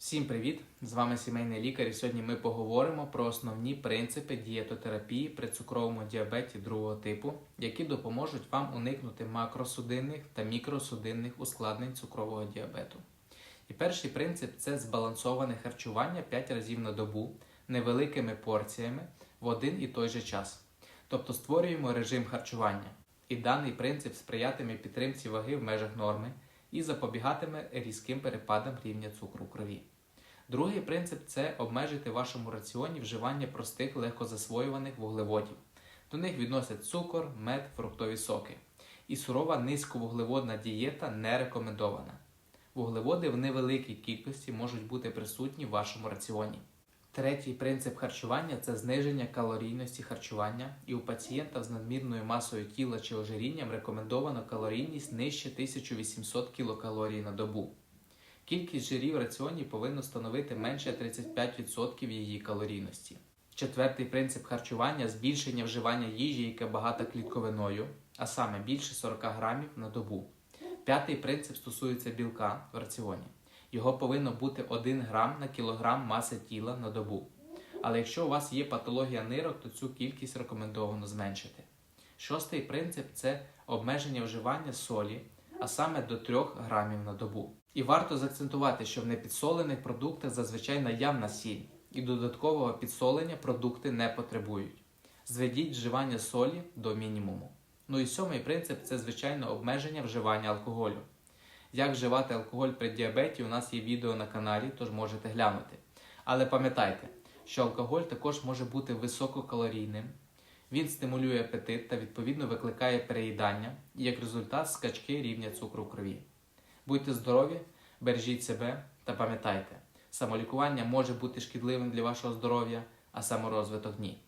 Всім привіт! З вами сімейний лікар. І сьогодні ми поговоримо про основні принципи дієтотерапії при цукровому діабеті другого типу, які допоможуть вам уникнути макросудинних та мікросудинних ускладнень цукрового діабету. І перший принцип це збалансоване харчування 5 разів на добу невеликими порціями в один і той же час. Тобто створюємо режим харчування. І даний принцип сприятиме підтримці ваги в межах норми і запобігатиме різким перепадам рівня цукру в крові. Другий принцип це обмежити в вашому раціоні вживання простих легкозасвоюваних вуглеводів. До них відносять цукор, мед, фруктові соки. І сурова низьковуглеводна дієта не рекомендована. Вуглеводи в невеликій кількості можуть бути присутні в вашому раціоні. Третій принцип харчування це зниження калорійності харчування, і у пацієнта з надмірною масою тіла чи ожирінням рекомендовано калорійність нижче 1800 кілокалорій на добу. Кількість жирів в раціоні повинна становити менше 35% її калорійності. Четвертий принцип харчування збільшення вживання їжі, яка багата клітковиною, а саме більше 40 грамів на добу. П'ятий принцип стосується білка в раціоні. Його повинно бути 1 грам на кілограм маси тіла на добу. Але якщо у вас є патологія нирок, то цю кількість рекомендовано зменшити. Шостий принцип це обмеження вживання солі, а саме до 3 грамів на добу. І варто заакцентувати, що в непідсолених продуктах зазвичай наявна сіль, і додаткового підсолення продукти не потребують. Зведіть вживання солі до мінімуму. Ну і сьомий принцип це звичайно обмеження вживання алкоголю. Як вживати алкоголь при діабеті, у нас є відео на каналі, тож можете глянути. Але пам'ятайте, що алкоголь також може бути висококалорійним, він стимулює апетит та відповідно викликає переїдання і як результат скачки рівня цукру в крові. Будьте здорові, бережіть себе та пам'ятайте, самолікування може бути шкідливим для вашого здоров'я, а саморозвиток ні.